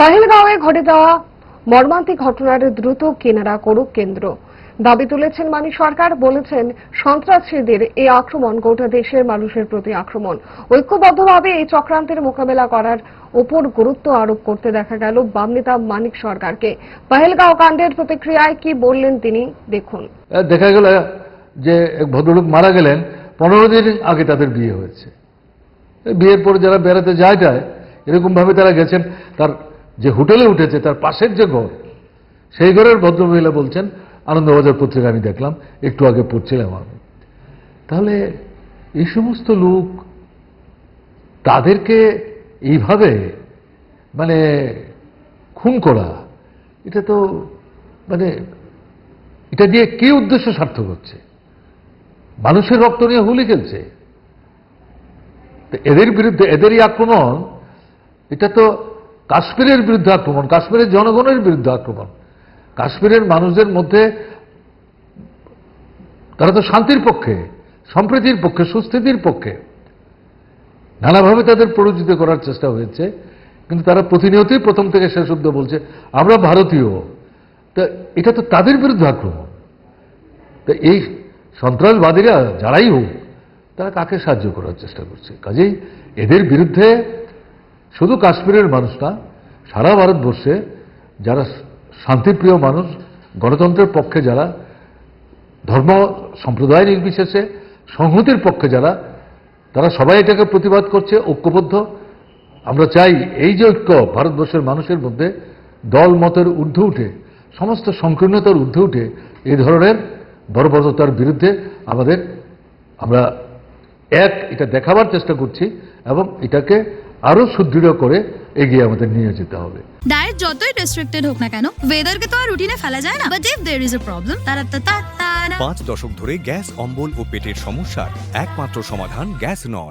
পাহেলগাঁওয়ে ঘটে যাওয়া মর্মান্তিক ঘটনার দ্রুত কেনারা করুক কেন্দ্র। দাবি তুলেছেন মানি সরকার, বলেছেন সন্ত্রাসীদের এই আক্রমণ গোটা দেশের মানুষের প্রতি আক্রমণ। ঐক্যবদ্ধভাবে এই চক্রান্তের মোকাবেলা করার ওপর গুরুত্ব আরোপ করতে দেখা গেল বাম নেতা মানিক সরকারকে। পাহেলগাঁও কাণ্ডের প্রতিক্রিয়ায় কি বললেন তিনি, দেখুন। দেখা গেল যে এক ভদ্রলোক মারা গেলেন, পনেরো দিন আগে তাদের বিয়ে হয়েছে। বিয়ের পর যারা বেড়াতে যায় যায় এরকম ভাবে তারা গেছেন, তার যে হোটেলে উঠেছে, তার পাশের যে ঘর, সেই ঘরের ভদ্রমহিলা বলছেন, আনন্দবাজার পত্রিকা আমি দেখলাম, একটু আগে পড়ছিলাম আমি। তাহলে এই সমস্ত লোক তাদেরকে এইভাবে মানে খুন করা, এটা তো মানে এটা দিয়ে কি উদ্দেশ্য সার্থক হচ্ছে? মানুষের রক্ত নিয়ে হুলি খেলছে। এদের বিরুদ্ধে, এদেরই আক্রমণ, এটা তো কাশ্মীরের বিরুদ্ধে আক্রমণ, কাশ্মীরের জনগণের বিরুদ্ধে আক্রমণ। কাশ্মীরের মানুষদের মধ্যে তারা তো শান্তির পক্ষে, সম্প্রীতির পক্ষে, সুস্থিতির পক্ষে নানাভাবে তাদের প্ররোচিত করার চেষ্টা হয়েছে, কিন্তু তারা প্রতিনিয়তই প্রথম থেকে শেষ অব্দি বলছে, আমরা ভারতীয়। তা এটা তো তাদের বিরুদ্ধে আক্রমণ। তা এই সন্ত্রাসবাদীরা যারাই হোক, তারা কাকে সাহায্য করার চেষ্টা করছে? কাজেই এদের বিরুদ্ধে শুধু কাশ্মীরের মানুষ না, সারা ভারতবর্ষে যারা শান্তিপ্রিয় মানুষ, গণতন্ত্রের পক্ষে যারা, ধর্ম সম্প্রদায় নির্বিশেষে, সংহতির পক্ষে যারা, তারা সবাই এটাকে প্রতিবাদ করছে, ঐক্যবদ্ধ। আমরা চাই এই যে ঐক্য ভারতবর্ষের মানুষের মধ্যে দল মতের ঊর্ধ্বে উঠে, সমস্ত সংকীর্ণতার ঊর্ধ্বে উঠে, এই ধরনের বর্বরতার বিরুদ্ধে আমাদের, আমরা এক, এটা দেখাবার চেষ্টা করছি এবং এটাকে আরও সুদৃঢ় করে এগিয়ে আমাদের নিয়ে যেতে হবে। ডায়েট যতই রেস্ট্রিক্টেড হোক না কেন ওয়েদার কে তো আর রুটিনে ফেলা যায় না। But if there is a problem তারা তা পাঁচ দশক ধরে গ্যাস অম্বল ও পেটের সমস্যার একমাত্র সমাধান গ্যাস নল।